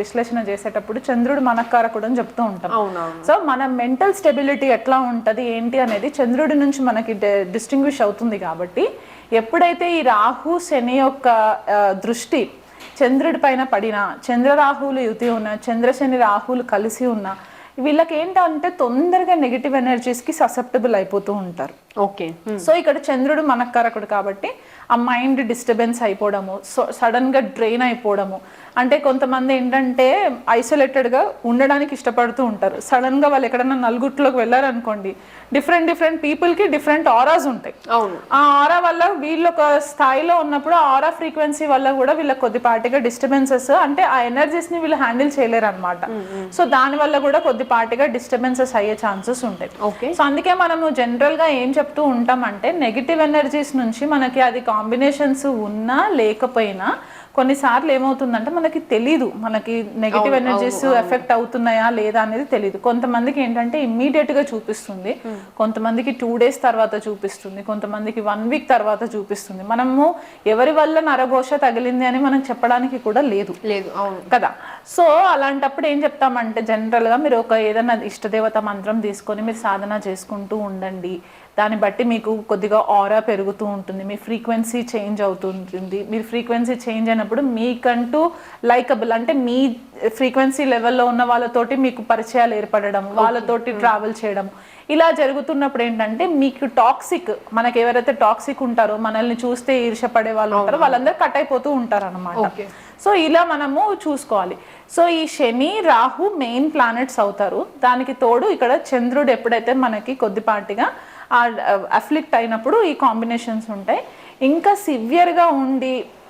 విశ్లేషణ చేసేటప్పుడు చంద్రుడు మనకారకుడు అని చెప్తూ ఉంటాం. సో మన మెంటల్ స్టెబిలిటీ ఎట్లా ఉంటది ఏంటి అనేది చంద్రుడి నుంచి మనకి డిస్టింగ్విష్ అవుతుంది కాబట్టి ఎప్పుడైతే ఈ రాహు శని యొక్క దృష్టి చంద్రుడి పైన పడిన చంద్రరాహువులు యుతి ఉన్న చంద్రశని రాహువులు కలిసి ఉన్న వీళ్ళకి ఏంటంటే తొందరగా నెగిటివ్ ఎనర్జీస్కి ససెప్టబుల్ అయిపోతూ ఉంటారు. ఓకే. సో ఇక్కడ చంద్రుడు మనక్కరకుడు కాబట్టి ఆ మైండ్ డిస్టర్బెన్స్ అయిపోవడము సడన్గా డ్రైన్ అయిపోవడము. అంటే కొంతమంది ఏంటంటే ఐసోలేటెడ్గా ఉండడానికి ఇష్టపడుతూ ఉంటారు. సడన్గా వాళ్ళు ఎక్కడైనా నలుగుట్లోకి వెళ్ళారనుకోండి డిఫరెంట్ డిఫరెంట్ పీపుల్కి డిఫరెంట్ ఆరాస్ ఉంటాయి. అవును. ఆ ఆరా వల్ల వీళ్ళు ఒక స్థాయిలో ఉన్నప్పుడు ఆ ఆరా ఫ్రీక్వెన్సీ వల్ల కూడా వీళ్ళకి కొద్దిపాటిగా డిస్టర్బెన్సెస్ అంటే ఆ ఎనర్జీస్ని వీళ్ళు హ్యాండిల్ చేయలేరు అనమాట సో దాని వల్ల కూడా కొద్ది కొద్దిపాటిగా డిస్టర్బెన్సెస్ అయ్యే ఛాన్సెస్ ఉంటాయి. ఓకే సో అందుకే మనము జనరల్గా ఏం చెప్తూ ఉంటామంటే నెగిటివ్ ఎనర్జీస్ నుంచి మనకి అది కాంబినేషన్స్ ఉన్నా లేకపోయినా కొన్నిసార్లు ఏమవుతుందంటే మనకి తెలీదు. మనకి నెగిటివ్ ఎనర్జీస్ ఎఫెక్ట్ అవుతున్నాయా లేదా అనేది తెలియదు కొంతమందికి ఏంటంటే ఇమ్మీడియట్గా చూపిస్తుంది. కొంతమందికి టూ డేస్ తర్వాత చూపిస్తుంది. కొంతమందికి వన్ వీక్ తర్వాత చూపిస్తుంది. మనము ఎవరి వల్ల నరఘోష తగిలింది అని మనం చెప్పడానికి కూడా లేదు. లేదు కదా? సో అలాంటప్పుడు ఏం చెప్తామంటే జనరల్గా మీరు ఒక ఏదైనా ఇష్టదేవత మంత్రం తీసుకొని మీరు సాధన చేసుకుంటూ ఉండండి. దాన్ని బట్టి మీకు కొద్దిగా ఆరా పెరుగుతూ ఉంటుంది. మీ ఫ్రీక్వెన్సీ చేంజ్ అవుతుంటుంది మీరు ఫ్రీక్వెన్సీ చేంజ్ అయినప్పుడు మీకంటూ లైకబుల్ అంటే మీ ఫ్రీక్వెన్సీ లెవెల్లో ఉన్న వాళ్ళతోటి మీకు పరిచయాలు ఏర్పడడం వాళ్ళతోటి ట్రావెల్ చేయడం. ఇలా జరుగుతున్నప్పుడు ఏంటంటే మీకు టాక్సిక్ మనకి ఎవరైతే టాక్సిక్ ఉంటారో మనల్ని చూస్తే ఈర్షపడే వాళ్ళు ఉంటారో వాళ్ళందరూ కట్ అయిపోతూ ఉంటారు అనమాట. సో ఇలా మనము చూసుకోవాలి. సో ఈ శని రాహు మెయిన్ ప్లానెట్స్ అవుతారు. దానికి తోడు ఇక్కడ చంద్రుడు ఎప్పుడైతే మనకి కొద్దిపాటిగా అఫ్లిక్ట్ అయినప్పుడు ఈ కాంబినేషన్స్ ఉంటాయి. ఇంకా సివియర్గా ఉండి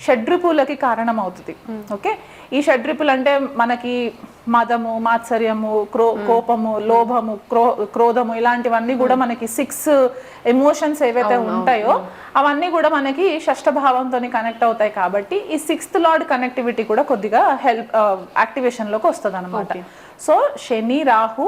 షడ్రిపులకి కారణం అవుతుంది ఓకే? ఈ షడ్రిపులు అంటే మనకి మదము మాత్సర్యము క్రో కోపము లోభము క్రో క్రోధము ఇలాంటివన్నీ కూడా మనకి సిక్స్ ఎమోషన్స్ ఏవైతే ఉంటాయో అవన్నీ కూడా మనకి షష్ఠభావంతో కనెక్ట్ అవుతాయి కాబట్టి ఈ సిక్స్త్ లార్డ్ కనెక్టివిటీ కూడా కొద్దిగా హెల్ప్ యాక్టివేషన్లోకి వస్తుంది అనమాట సో శని రాహు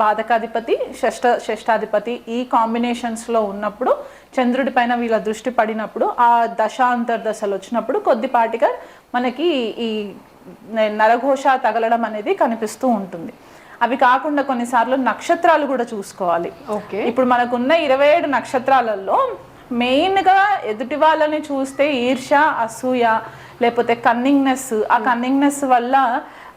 బాధకాధిపతి షష్ట షష్టాధిపతి ఈ కాంబినేషన్స్లో ఉన్నప్పుడు చంద్రుడి పైన వీళ్ళ దృష్టి పడినప్పుడు ఆ దశ అంతర్దశలు వచ్చినప్పుడు కొద్దిపాటిగా మనకి ఈ నరఘోష తగలడం అనేది కనిపిస్తూ ఉంటుంది. అవి కాకుండా కొన్నిసార్లు నక్షత్రాలు కూడా చూసుకోవాలి. ఓకే. ఇప్పుడు మనకున్న ఇరవై ఏడు నక్షత్రాలలో మెయిన్గా ఎదుటి వాళ్ళని చూస్తే ఈర్ష అసూయ లేకపోతే కన్నింగ్నెస్ ఆ కన్నింగ్నెస్ వల్ల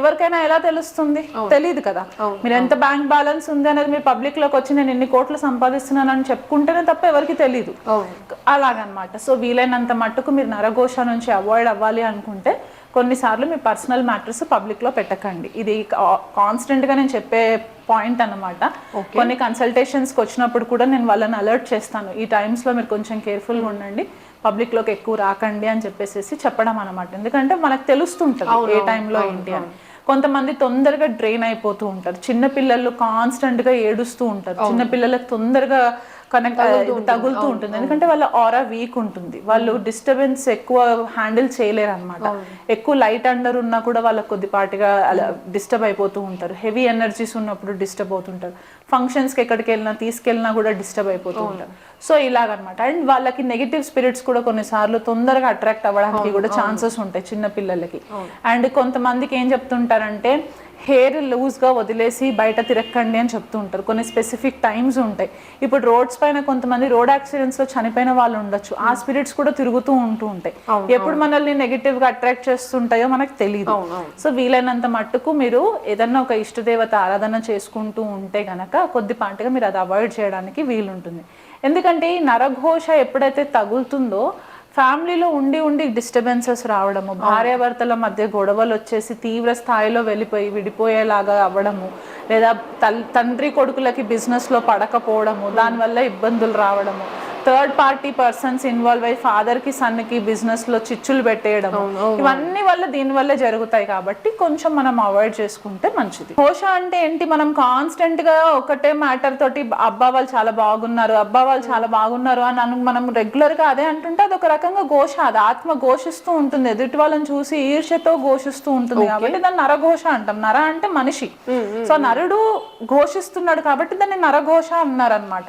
ఎవరికైనా ఎలా తెలుస్తుంది? తెలియదు కదా. మీరు ఎంత బ్యాంక్ బ్యాలెన్స్ ఉంది అనేది మీరు పబ్లిక్లోకి వచ్చి నేను ఎన్ని కోట్లు సంపాదిస్తున్నానని చెప్పుకుంటేనే తప్ప ఎవరికి తెలియదు అలాగనమాట. సో వీలైనంత మట్టుకు మీరు నరఘోష నుంచి అవాయిడ్ అవ్వాలి అనుకుంటే కొన్నిసార్లు మీ పర్సనల్ మ్యాటర్స్ పబ్లిక్లో పెట్టకండి. ఇది కాన్స్టెంట్గా నేను చెప్పే పాయింట్ అన్నమాట. కొన్ని కన్సల్టేషన్స్కి వచ్చినప్పుడు కూడా నేను వాళ్ళని అలర్ట్ చేస్తాను. ఈ టైమ్స్లో మీరు కొంచెం కేర్ఫుల్గా ఉండండి. పబ్లిక్లోకి ఎక్కువ రాకండి అని చెప్పేసి చెప్పడం అనమాట ఎందుకంటే మనకు తెలుస్తుంటుంది ఏ టైంలో ఏంటి అని. కొంతమంది తొందరగా డ్రైన్ అయిపోతూ ఉంటారు. చిన్న పిల్లలు కాన్స్టెంట్గా ఏడుస్తూ ఉంటారు. చిన్న పిల్లలకు తొందరగా కనెక్ట్ తగులుతూ ఉంటుంది. ఎందుకంటే వాళ్ళ ఆరా వీక్ ఉంటుంది. వాళ్ళు డిస్టర్బెన్స్ ఎక్కువ హ్యాండిల్ చేయలేరు అనమాట ఎక్కువ లైట్ అండర్ ఉన్నా కూడా వాళ్ళకి కొద్దిపాటిగా అలా డిస్టర్బ్ అయిపోతూ ఉంటారు. హెవీ ఎనర్జీస్ ఉన్నప్పుడు డిస్టర్బ్ అవుతుంటారు. ఫంక్షన్స్కి ఎక్కడికి వెళ్ళినా తీసుకెళ్ళినా కూడా డిస్టర్బ్ అయిపోతూ ఉంటారు. సో ఇలాగనమాట. అండ్ వాళ్ళకి నెగిటివ్ స్పిరిట్స్ కూడా కొన్నిసార్లు తొందరగా అట్రాక్ట్ అవ్వడానికి కూడా ఛాన్సెస్ ఉంటాయి చిన్న పిల్లలకి. అండ్ కొంతమందికి ఏం చెప్తుంటారంటే హెయిర్ లూజ్గా వదిలేసి బయట తిరక్కండి అని చెప్తూ ఉంటారు. కొన్ని స్పెసిఫిక్ టైమ్స్ ఉంటాయి. ఇప్పుడు రోడ్స్ పైన కొంతమంది రోడ్ యాక్సిడెంట్స్లో చనిపోయిన వాళ్ళు ఉండొచ్చు. ఆ స్పిరిట్స్ కూడా తిరుగుతూ ఉంటూ ఉంటాయి. ఎప్పుడు మనల్ని నెగిటివ్గా అట్రాక్ట్ చేస్తుంటాయో మనకు తెలియదు సో వీలైనంత మట్టుకు మీరు ఏదన్నా ఒక ఇష్టదేవత ఆరాధన చేసుకుంటూ ఉంటే గనక కొద్దిపాటిగా మీరు అది అవాయిడ్ చేయడానికి వీలుంటుంది. ఎందుకంటే ఈ నరఘోష ఎప్పుడైతే తగులుతుందో ఫ్యామిలీలో ఉండి ఉండి డిస్టర్బెన్సెస్ రావడము భార్యాభర్తల మధ్య గొడవలు వచ్చేసి తీవ్ర స్థాయిలో వెళ్ళిపోయి విడిపోయేలాగా అవ్వడము లేదా తల్- తండ్రి కొడుకులకి business లో పడకపోవడము దానివల్ల ఇబ్బందులు రావడము. థర్డ్ పార్టీ పర్సన్స్ ఇన్వాల్వ్ అయ్యి father కి son కి బిజినెస్లో చిచ్చులు పెట్టేయడము ఇవన్నీ వల్ల దీని వల్ల జరుగుతాయి కాబట్టి కొంచెం మనం అవాయిడ్ చేసుకుంటే మంచిది. ఘోష అంటే ఏంటి? మనం కాన్స్టెంట్గా ఒకటే మ్యాటర్ తోటి అబ్బా వాళ్ళు చాలా బాగున్నారు అబ్బా వాళ్ళు చాలా బాగున్నారు అని అను- మనం రెగ్యులర్గా అదే అంటుంటే అది ఒక రకంగా ఘోష అది ఆత్మ ఘోషిస్తూ ఉంటుంది. ఎదుటి వాళ్ళని చూసి ఈర్ష్యతో ఘోషిస్తూ ఉంటుంది కాబట్టి దాన్ని నరఘోష అంటాం. నర అంటే మనిషి. సో నరుడు ఘోషిస్తున్నాడు కాబట్టి దాన్ని నరఘోష అన్నారు అనమాట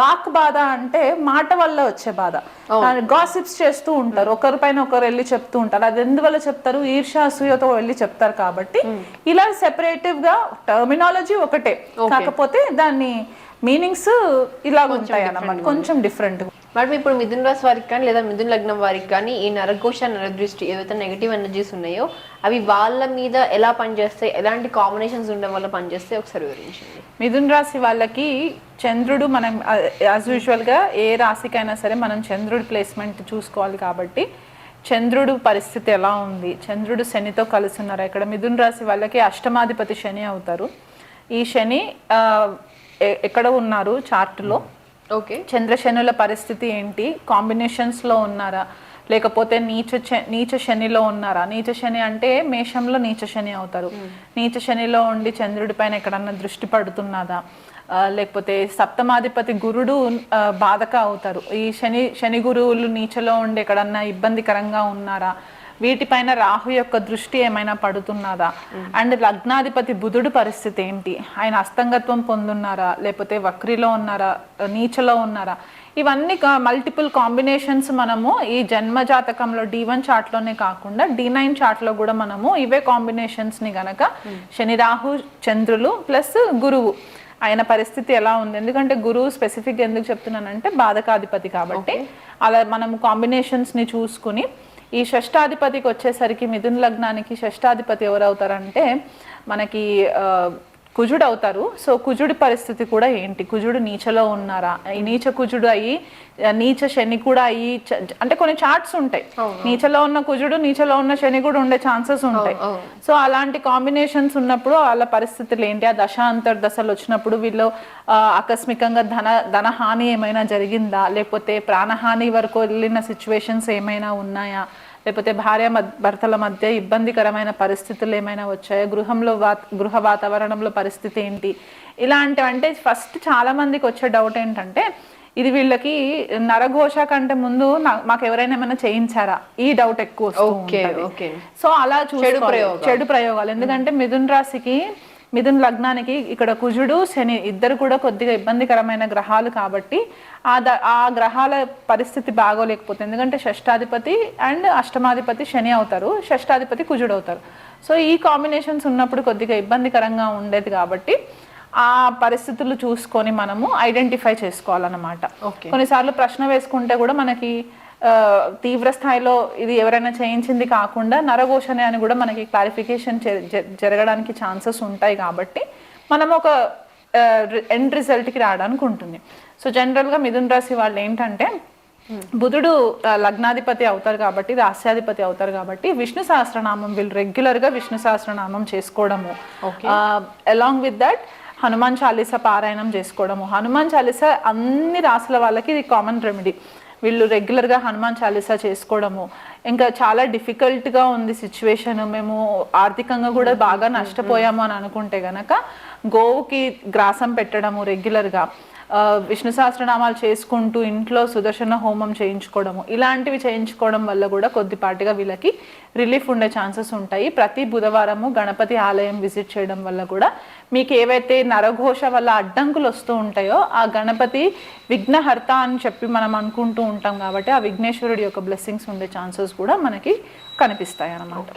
వాక్ బాధ అంటే మాట వల్ల వచ్చే బాధ. గాసిప్స్ చేస్తూ ఉంటారు. ఒకరి పైన ఒకరు వెళ్ళి చెప్తూ ఉంటారు. అది ఎందువల్ల చెప్తారు? ఈర్ష అసూయతో వెళ్ళి చెప్తారు కాబట్టి ఇలా సెపరేటివ్గా టర్మినాలజీ ఒకటే. కాకపోతే దాన్ని మీనింగ్స్ ఇలా ఉంటాయి అన్నమాట కొంచెం డిఫరెంట్ మేడం ఇప్పుడు మిథున రాశి వారికి కానీ లేదా మిథున లగ్నం వారికి కానీ ఈ నరఘోష నరదృష్టి ఏవైతే నెగిటివ్ ఎనర్జీస్ ఉన్నాయో అవి వాళ్ళ మీద ఎలా పనిచేస్తాయి? ఎలాంటి కాంబినేషన్స్ ఉండడం వల్ల పనిచేస్తాయి? ఒకసారి వివరించండి. మిథున్ రాశి వాళ్ళకి చంద్రుడు మనం యాజ్ యూజువల్గా ఏ రాశికైనా సరే మనం చంద్రుడి ప్లేస్మెంట్ చూసుకోవాలి కాబట్టి చంద్రుడు పరిస్థితి ఎలా ఉంది? చంద్రుడు శనితో కలిసి ఉన్నారు? ఇక్కడ మిథున్ రాశి వాళ్ళకి అష్టమాధిపతి శని అవుతారు. ఈ శని ఎక్కడ ఉన్నారు చార్టులో? ఓకే. చంద్రశనుల పరిస్థితి ఏంటి? కాంబినేషన్స్లో ఉన్నారా? లేకపోతే నీచ నీచ శనిలో ఉన్నారా? నీచ శని అంటే మేషంలో నీచ శని అవుతారు. నీచ శనిలో ఉండి చంద్రుడి పైన ఎక్కడన్నా దృష్టి పడుతున్నదా? లేకపోతే సప్తమాధిపతి గురుడు బాధక అవుతారు. ఈ శని శని గురువులు నీచలో ఉండి ఎక్కడన్నా ఇబ్బందికరంగా ఉన్నారా? వీటిపైన రాహు యొక్క దృష్టి ఏమైనా పడుతున్నదా? అండ్ లగ్నాధిపతి బుధుడు పరిస్థితి ఏంటి? ఆయన అస్తంగత్వం పొందున్నారా? లేకపోతే వక్రిలో ఉన్నారా? నీచలో ఉన్నారా? ఇవన్నీ మల్టిపుల్ కాంబినేషన్స్ మనము ఈ జన్మ జాతకంలో డి వన్ చార్ట్లోనే కాకుండా డి నైన్ చార్ట్లో కూడా మనము ఇవే కాంబినేషన్స్ని గనక శని రాహు చంద్రులు ప్లస్ గురువు. ఆయన పరిస్థితి ఎలా ఉంది? ఎందుకంటే గురువు స్పెసిఫిక్ ఎందుకు చెప్తున్నానంటే బాధకాధిపతి కాబట్టి. అలా మనము కాంబినేషన్స్ని చూసుకుని ఈ షష్టాధిపతికి వచ్చేసరికి మిథున లగ్నానికి షష్టాధిపతి ఎవరవుతారంటే మనకి కుజుడు అవుతారు సో కుజుడి పరిస్థితి కూడా ఏంటి? కుజుడు నీచలో ఉన్నారా? ఈ నీచ కుజుడు అయ్యి నీచ శని కూడా అయ్యి అంటే కొన్ని చార్ట్స్ ఉంటాయి. నీచలో ఉన్న కుజుడు నీచలో ఉన్న శని కూడా ఉండే ఛాన్సెస్ ఉంటాయి. సో అలాంటి కాంబినేషన్స్ ఉన్నప్పుడు వాళ్ళ పరిస్థితులు ఏంటి? ఆ దశ అంతర్దశలు వచ్చినప్పుడు వీళ్ళు ఆకస్మికంగా ధన ధనహాని ఏమైనా జరిగిందా? లేకపోతే ప్రాణహాని వరకు వెళ్ళిన సిచ్యువేషన్స్ ఏమైనా ఉన్నాయా? లేకపోతే భార్య భర్తల మధ్య ఇబ్బందికరమైన పరిస్థితులు ఏమైనా వచ్చాయా? గృహంలో వాత గృహ వాతావరణంలో పరిస్థితి ఏంటి? ఇలాంటివి అంటే ఫస్ట్ చాలా మందికి వచ్చే డౌట్ ఏంటంటే ఇది వీళ్ళకి నరఘోష కంటే ముందు మాకు ఎవరైనా ఏమైనా చేయించారా? ఈ డౌట్ ఎక్కువ సో అలా చూసుకోవాలి. చెడు ప్రయోగాలు. ఎందుకంటే మిథున్ రాశికి మిథున్ లగ్నానికి ఇక్కడ కుజుడు శని ఇద్దరు కూడా కొద్దిగా ఇబ్బందికరమైన గ్రహాలు కాబట్టి ఆ ద- ఆ గ్రహాల పరిస్థితి బాగోలేకపోతే ఎందుకంటే షష్టాధిపతి అండ్ అష్టమాధిపతి శని అవుతారు షష్టాధిపతి కుజుడు అవుతారు. సో ఈ కాంబినేషన్స్ ఉన్నప్పుడు కొద్దిగా ఇబ్బందికరంగా ఉండేది కాబట్టి ఆ పరిస్థితులు చూసుకొని మనము ఐడెంటిఫై చేసుకోవాలన్నమాట. ఓకే. కొన్నిసార్లు ప్రశ్న వేసుకుంటే కూడా మనకి తీవ్ర స్థాయిలో ఇది ఎవరైనా చేయించింది కాకుండా నరఘోషణే అని కూడా మనకి క్లారిఫికేషన్ జరగడానికి ఛాన్సెస్ ఉంటాయి కాబట్టి మనం ఒక ఎండ్ రిజల్ట్కి రావడానికి ఉంటుంది. సో జనరల్గా మిథున్ రాశి వాళ్ళు ఏంటంటే బుధుడు ఆ, లగ్నాధిపతి అవుతారు కాబట్టి రాస్యాధిపతి అవుతారు కాబట్టి విష్ణు సహస్రనామం వీళ్ళు రెగ్యులర్గా విష్ణు సహస్రనామం చేసుకోవడము. Along with that Hanuman Chalisa పారాయణం చేసుకోవడము. హనుమాన్ చాలీస అన్ని రాసుల వాళ్ళకి ఇది కామన్ రెమెడీ వీళ్ళు రెగ్యులర్గా హనుమాన్ చాలీసా చేసుకోవడము. ఇంకా చాలా డిఫికల్ట్గా ఉంది సిచ్యువేషన్ మేము ఆర్థికంగా కూడా బాగా నష్టపోయాము అని అనుకుంటే గనక గోవుకి గ్రాసం పెట్టడము రెగ్యులర్గా విష్ణు సహస్రనామాలు చేసుకుంటూ ఇంట్లో సుదర్శన హోమం చేయించుకోవడము ఇలాంటివి చేయించుకోవడం వల్ల కూడా కొద్దిపాటిగా వీళ్ళకి రిలీఫ్ ఉండే ఛాన్సెస్ ఉంటాయి. ప్రతి బుధవారము గణపతి ఆలయం విజిట్ చేయడం వల్ల కూడా మీకు ఏవైతే నరఘోష వల్ల అడ్డంకులు వస్తూ ఉంటాయో ఆ గణపతి విఘ్నహర్త అని చెప్పి మనం అనుకుంటూ ఉంటాం కాబట్టి ఆ విఘ్నేశ్వరుడి యొక్క బ్లెస్సింగ్స్ ఉండే ఛాన్సెస్ కూడా మనకి కనిపిస్తాయి అన్నమాట